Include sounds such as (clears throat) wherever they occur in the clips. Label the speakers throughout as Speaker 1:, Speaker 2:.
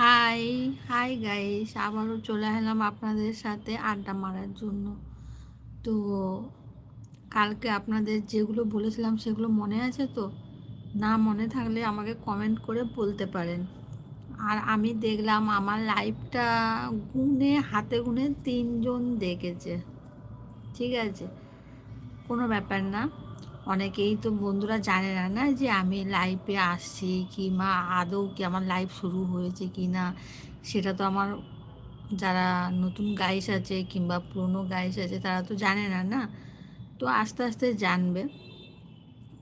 Speaker 1: High hi guys আবারও চলে এলাম আপনাদের সাথে আড্ডা মারার জন্য। তো কালকে আপনাদের যেগুলো বলেছিলাম সেগুলো মনে আছে তো? না মনে থাকলে আমাকে কমেন্ট করে বলতে পারেন। আর আমি দেখলাম আমার লাইভটা গুনে, হাতে গুনে তিনজন দেখেছে। ঠিক আছে? কোনো ব্যাপার না। অনেকেই তো বন্ধুরা জানে না না যে আমি লাইভে আসছি কি মা, আদৌ কি আমার লাইভ শুরু হয়েছে কি না? সেটা তো আমার যারা নতুন গাইস আছে কিংবা পুরনো গাইস আছে তারা তো জানে না না। তো আস্তে আস্তে জানবে।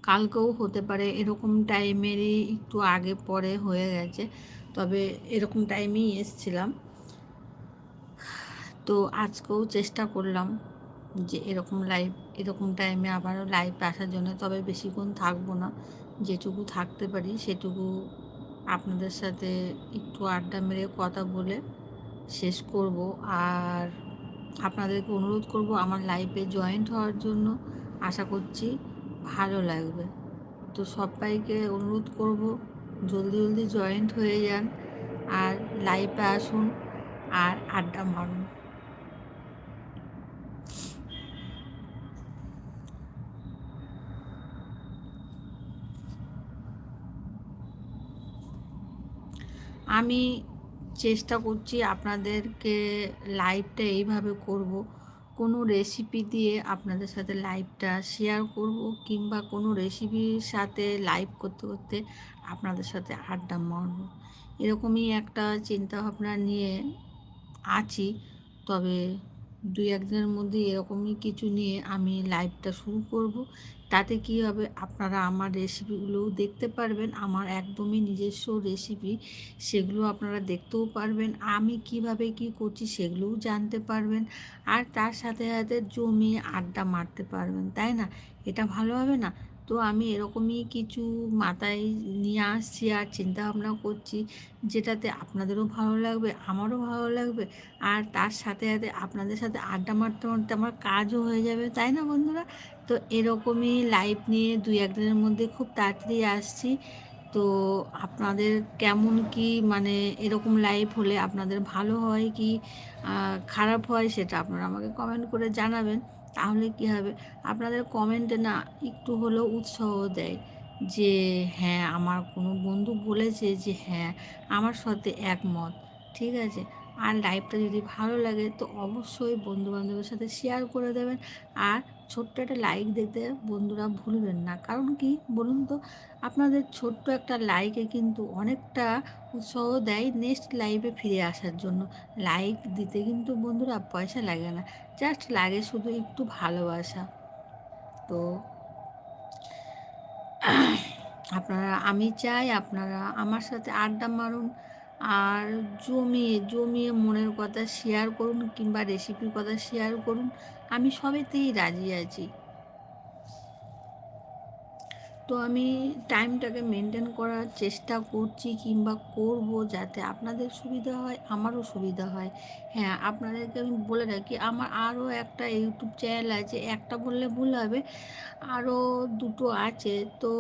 Speaker 1: কালকেও হতে পারে এরকম টাইমেরই একটু আগে পরে হয়ে গেছে, তবে এরকম টাইমেই এসছিলাম। তো আজকেও চেষ্টা করলাম। যে এরকম লাইভ এরকম টাইমে আবারও লাইভ আসার জন্য তবে বেশিক্ষণ থাকব না। যেটুকু থাকতে পারি সেটুকু আপনাদের সাথে একটু আড্ডা মেরে কথা বলে শেষ করব। আর আপনাদেরকে অনুরোধ করব আমার লাইফে জয়েন্ট হওয়ার জন্য। আশা করছি ভালো লাগবে। তো সবাইকে অনুরোধ করব জলদি জলদি জয়েন্ট হয়ে যান। আর লাইভে আসুন আর আড্ডা মারুন। আমি চেষ্টা করছি আপনাদেরকে লাইভটা এইভাবে করব। কোনো রেসিপি দিয়ে আপনাদের সাথে লাইভটা শেয়ার করব কিংবা কোনো রেসিপির সাথে লাইভ করতে করতে আপনাদের সাথে আড্ডা মারব। এরকমই একটা চিন্তাভাবনা নিয়ে আছি। তবে দুই একদিনের মধ্যে এরকমই কিছু নিয়ে আমি লাইভটা শুরু করব। তাতে কি হবে? আপনারা আমার রেসিপিগুলোও দেখতে পারবেন। আমার একদমই নিজস্ব রেসিপি সেগুলো আপনারা দেখতেও পারবেন। আমি কীভাবে কি করছি সেগুলোও জানতে পারবেন। আর তার সাথে সাথে জমিয়ে আড্ডা মারতে পারবেন, তাই না? এটা ভালো হবে না? তো আমি এরকমই কিছু মাথায় নিয়ে আসছি আর চিন্তা ভাবনা করছি যেটাতে আপনাদেরও ভালো লাগবে, আমারও ভালো লাগবে। আর তার সাথে সাথে আপনাদের সাথে আড্ডা মারতে মারতে আমার কাজও হয়ে যাবে, তাই না বন্ধুরা? তো এরকমই লাইভ নিয়ে দুই একদিনের মধ্যে খুব তাড়াতাড়ি আসছি। তো আপনাদের কেমন কি মানে এরকম লাইভ হলে আপনাদের ভালো হয় কি খারাপ হয় সেটা আপনারা আমাকে কমেন্ট করে জানাবেন। তাহলে কি হবে? আপনাদের কমেন্টে না একটু হলেও উৎসাহ দেয় যে হ্যাঁ আমার কোনো বন্ধু বলেছে যে হ্যাঁ আমার সাথে একমত, ঠিক আছে? আর লাইভটা যদি ভালো লাগে তো অবশ্যই বন্ধুবান্ধবের সাথে শেয়ার করে দেবেন। আর ছোট্ট একটা লাইক দিতে বন্ধুরা ভুলবেন না। কারণ কি বলুন তো, আপনাদের ছোট্ট একটা লাইকে কিন্তু অনেকটা উৎসাহ দেয় নেক্সট লাইভে ফিরে আসার জন্য। লাইক দিতে কিন্তু বন্ধুরা পয়সা লাগে না জাস্ট লাগে শুধু একটু ভালোবাসা। তো (clears throat) আপনারা, আমি চাই আপনারা আমার সাথে আড্ডা মারুন। আর জমিয়ে জমিয়ে মনের কথা শেয়ার করুন কিংবা রেসিপির কথা শেয়ার করুন, আমি সবেতেই রাজি আছি। তো আমি টাইমটাকে মেনটেন করার চেষ্টা করছি কিংবা করব যাতে আপনাদের সুবিধা হয়, আমারও সুবিধা হয়। হ্যাঁ আপনাদেরকে আমি বলে রাখি, আমার আরও একটা ইউটিউব চ্যানেল আছে, একটা বললে ভুল হবে, আরও দুটো আছে, তো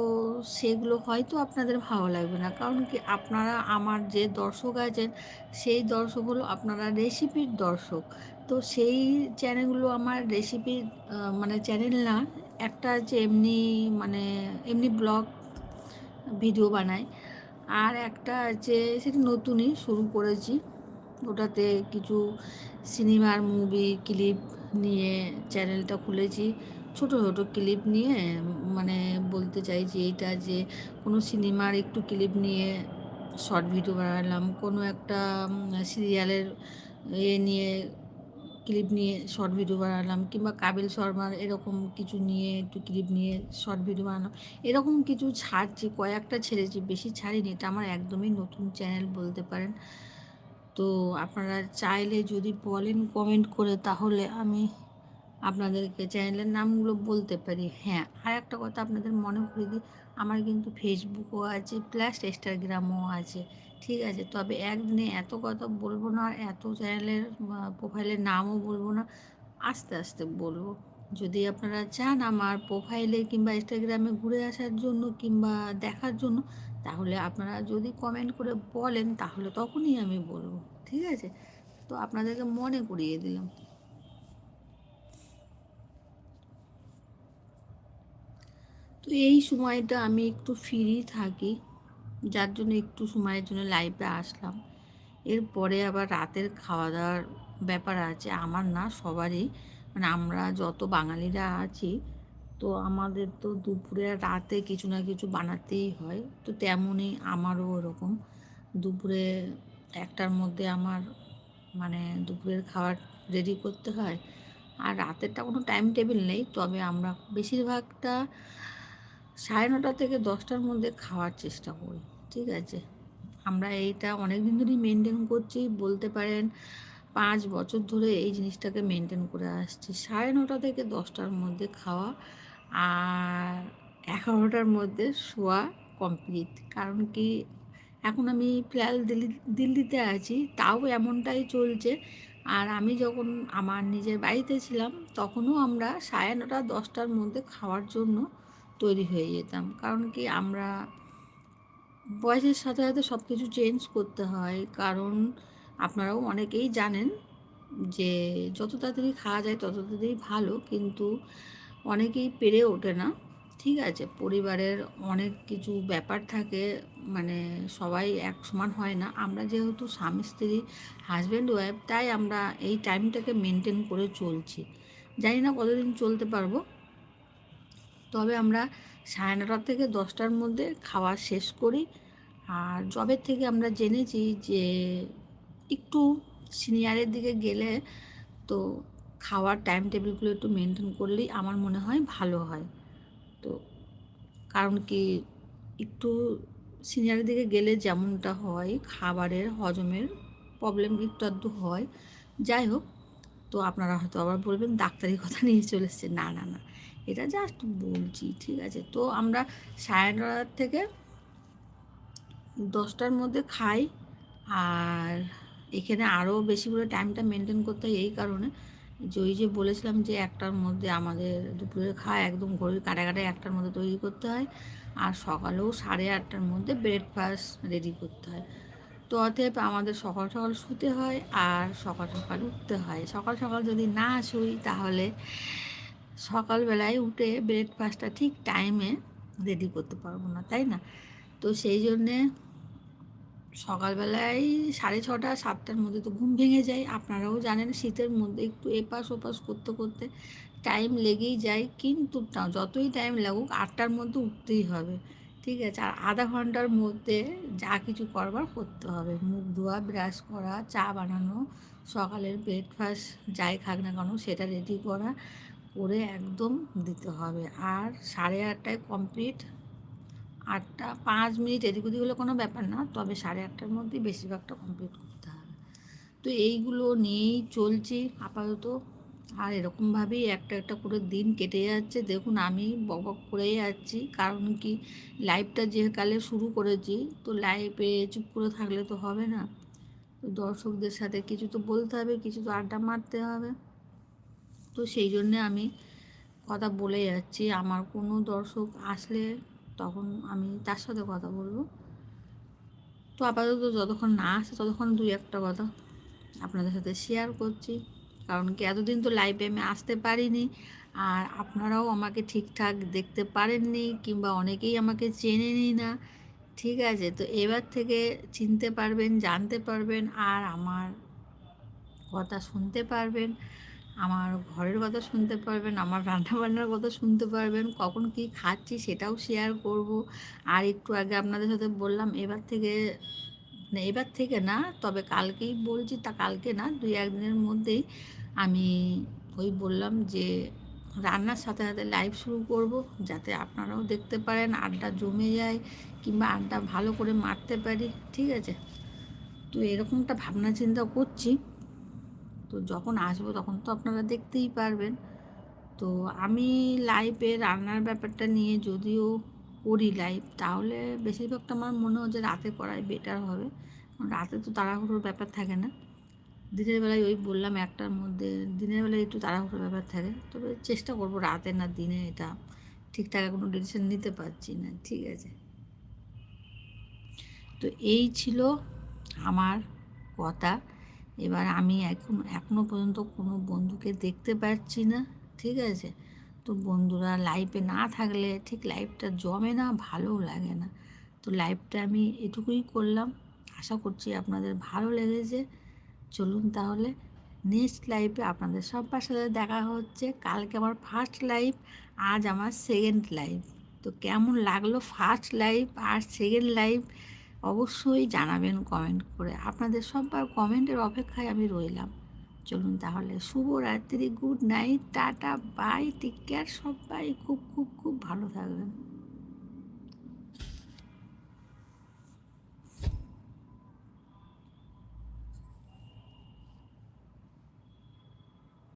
Speaker 1: সেগুলো হয়তো আপনাদের ভালো লাগবে না। কারণ কি আপনারা আমার যে দর্শক আছেন, সেই দর্শক হলো আপনারা রেসিপির দর্শক। তো সেই চ্যানেলগুলো আমার রেসিপির মানে চ্যানেল না একটা আছে এমনি মানে এমনি ব্লগ ভিডিও বানাই। আর একটা আছে সেটা নতুনই শুরু করেছি। ওটাতে কিছু সিনেমার মুভি ক্লিপ নিয়ে চ্যানেলটা খুলেছি। ছোট ছোট ক্লিপ নিয়ে মানে বলতে চাইছি এইটা যে কোনো সিনেমার একটু ক্লিপ নিয়ে শর্ট ভিডিও বানালাম, কোনো একটা সিরিয়ালের এ নিয়ে ক্লিপ নিয়ে শর্ট ভিডিও বানালাম কিংবা কাবিল শর্মার এরকম কিছু নিয়ে একটু ক্লিপ নিয়ে শর্ট ভিডিও বানালাম। এরকম কিছু ছাড়ছি, কয়েকটা ছেড়েছি, বেশি ছাড়িনি, এটা আমার একদমই নতুন চ্যানেল বলতে পারেন। তো আপনারা চাইলে যদি বলেন কমেন্ট করে তাহলে আমি আপনাদেরকে চ্যানেলের নামগুলো বলতে পারি। হ্যাঁ আর একটা কথা আপনাদের মনে করে দিই আমার কিন্তু ফেসবুকও আছে প্লাস ইনস্টাগ্রামও আছে, ঠিক আছে? তবে একদিনে এত কথা বলব না আর এত চ্যানেলের প্রোফাইলের নামও বলব না, আস্তে আস্তে বলব। যদি আপনারা চান আমার প্রোফাইলে কিংবা ইনস্টাগ্রামে ঘুরে আসার জন্য কিংবা দেখার জন্য, তাহলে আপনারা যদি কমেন্ট করে বলেন, তাহলে তখনই আমি বলব, ঠিক আছে? তো আপনাদেরকে মনে করিয়ে দিলাম। তো এই সময়টা আমি একটু ফ্রি থাকি। যার জন্য একটু সময়ের জন্য লাইভে আসলাম। এরপরে আবার রাতের খাওয়া দাওয়ার ব্যাপার আছে। আমার না সবারই মানে আমরা যত বাঙালিরা আছি, তো আমাদের তো দুপুরে রাতে কিছু না কিছু বানাতেই হয়। তো তেমনই আমারও ওরকম। দুপুরে একটার মধ্যে আমার মানে দুপুরের খাবার রেডি করতে হয়। আর রাতেরটা কোনো টাইম টেবিল নেই। তবে আমরা বেশিরভাগটা সাড়ে নটা থেকে দশটার মধ্যে খাওয়ার চেষ্টা করি, ঠিক আছে? আমরা এইটা অনেক দিন ধরেই মেনটেন করছি, বলতে পারেন পাঁচ বছর ধরে এই জিনিসটাকে মেনটেন করে আসছি। সাড়ে নটা থেকে দশটার মধ্যে খাওয়া আর এগারোটার মধ্যে শোয়া কমপ্লিট কারণ কি, এখন আমি ফিলহাল দিল্লি, দিল্লিতে আছি, তাও এমনটাই চলছে। আর আমি যখন আমার নিজের বাড়িতে ছিলাম, তখনও আমরা সাড়ে নটা, দশটার মধ্যে খাওয়ার জন্য তৈরি হয়ে যেতাম। কারণ কি আমরা বয়সের সাথে সাথে সব কিছু চেঞ্জ করতে হয়। কারণ আপনারাও অনেকেই জানেন যে যত তাড়াতাড়ি খাওয়া যায় তত তাড়াতাড়ি ভালো, কিন্তু অনেকেই পেরে ওঠে না। ঠিক আছে, পরিবারের অনেক কিছু ব্যাপার থাকে মানে সবাই এক সমান হয় না। আমরা যেহেতু স্বামী স্ত্রী হাজব্যান্ড ওয়াইফ তাই আমরা এই টাইমটাকে মেনটেন করে চলছি। জানি না কতদিন চলতে পারব। তবে আমরা সাড়ে নটার থেকে দশটার মধ্যে খাওয়া শেষ করি। আর জবের থেকে আমরা জেনেছি যে একটু সিনিয়রের দিকে গেলে তো খাওয়ার টাইম টেবিলগুলো একটু মেনটেন করলেই আমার মনে হয় ভালো হয়। তো কারণ কি একটু সিনিয়রের দিকে গেলে যেমনটা হয়, খাবারের হজমের প্রবলেম একটু আধটু হয়। যাই হোক তো আপনারা হয়তো আবার বলবেন ডাক্তারি কথা নিয়ে চলে এসছে না না না। এটা জাস্ট বলছি, ঠিক আছে? তো আমরা সাড়ে নটার থেকে দশটার মধ্যে খাই। আর এখানে আরও বেশি করে টাইমটা মেনটেন করতে হয় এই কারণে। যে ওই যে বলেছিলাম যে একটার মধ্যে আমাদের দুপুরের খাওয়া একদম ঘড়ির কাটা কাটায় একটার মধ্যে তৈরি করতে হয়। আর সকালেও সাড়ে আটটার মধ্যে ব্রেকফাস্ট রেডি করতে হয়। তো অতএব আমাদের সকাল সকাল শুতে হয় আর সকাল সকাল উঠতে হয়। সকাল সকাল যদি না শুই, তাহলে সকালবেলায় উঠে ব্রেকফাস্টটা ঠিক টাইমে রেডি করতে পারব না, তাই না? তো সেই জন্যে সকালবেলায় সাড়ে ছটা, সাতটার মধ্যে তো ঘুম ভেঙে যায়। আপনারাও জানেন শীতের মধ্যে একটু এপাশ ওপাশ করতে করতে টাইম লেগেই যায়। কিন্তু যতই টাইম লাগুক, আটটার মধ্যে উঠতেই হবে। ঠিক আছে, আর আধা ঘণ্টার মধ্যে যা কিছু করবার করতে হবে। মুখ ধোয়া ব্রাশ করা, চা বানানো, সকালের ব্রেকফাস্ট যাই খাক না কেন সেটা রেডি করা করে একদম দিতে হবে। আর সাড়ে আটটায় কমপ্লিট আটটা, পাঁচ মিনিট এদিক ওদিক হলে কোনো ব্যাপার না, তবে সাড়ে আটটার মধ্যেই বেশিরভাগটা কমপ্লিট করতে হবে। তো এইগুলো নিয়েই চলছি আপাতত। আর এরকমভাবেই একটা একটা করে দিন কেটে যাচ্ছে। দেখুন, আমি বক করেই যাচ্ছি। কারণ কি লাইভটা যে কালে শুরু করেছি, তো লাইভে চুপ করে থাকলে তো হবে না। তো দর্শকদের সাথে কিছু তো বলতে হবে, কিছু তো আড্ডা মারতে হবে। তো সেই জন্যে আমি কথা বলে যাচ্ছি। আমার কোনো দর্শক আসলে তখন আমি তার সাথে কথা বলব। তো আপাতত যতক্ষণ না আসে, ততক্ষণ দুই একটা কথা আপনাদের সাথে শেয়ার করছি। কারণ কি এতদিন তো লাইভে আমি আসতে পারিনি। আর আপনারাও আমাকে ঠিকঠাক দেখতে পারেননি কিংবা অনেকেই আমাকে চেনেনি না। ঠিক আছে, তো এবার থেকে চিনতে পারবেন, জানতে পারবেন আর আমার কথা শুনতে পারবেন, আমার ঘরের কথা শুনতে পারবেন, আমার রান্নাবান্নার কথা শুনতে পারবেন, কখন কি খাচ্ছি সেটাও শেয়ার করব। আর একটু আগে আপনাদের সাথে বললাম, এবার থেকে মানে এবার থেকে না, তবে কালকেই বলছি তা কালকে না, দুই একদিনের মধ্যেই আমি ওই বললাম যে রান্নার সাথে সাথে লাইভ শুরু করব, যাতে আপনারাও দেখতে পারেন আড্ডা জমে যায় কিংবা আড্ডা ভালো করে মারতে পারি, ঠিক আছে? তো এরকমটা ভাবনা চিন্তা করছি। তো যখন আসব তখন তো আপনারা দেখতেই পারবেন। তো আমি লাইভে রান্নার ব্যাপারটা নিয়ে যদিও করি লাইভ তাহলে বেশিরভাগটা আমার মনে হচ্ছে রাতে করাই বেটার হবে। রাতে তো তাড়াহুড়োর ব্যাপার থাকে না। দিনের বেলায় ওই বললাম একটার মধ্যে, দিনের বেলায় একটু তাড়াহুড়োর ব্যাপার থাকে। তবে চেষ্টা করব রাতে না দিনে এটা ঠিকঠাক কোনো ডিসিশন নিতে পারছি না, ঠিক আছে। তো এই ছিল আমার কথা। এবার আমি এখন এখনও পর্যন্ত কোনো বন্ধুকে দেখতে পাচ্ছি না, ঠিক আছে? তো বন্ধুরা লাইভে না থাকলে ঠিক লাইভটা জমে না, ভালোও লাগে না। তো লাইভটা আমি এটুকুই করলাম। আশা করছি আপনাদের ভালো লেগেছে। চলুন তাহলে নেক্সট লাইভে আপনাদের সবার সাথে দেখা হচ্ছে। কালকে আমার ফার্স্ট লাইভ আজ আমার সেকেন্ড লাইভ তো কেমন লাগল ফার্স্ট লাইভ আর সেকেন্ড লাইভ অবশ্যই জানাবেন কমেন্ট করে। আপনাদের সবার কমেন্টের অপেক্ষায় আমি রইলাম। চলুন তাহলে। শুভরাত্রি good night tata bye take care সবাই খুব খুব খুব ভালো থাকবেন।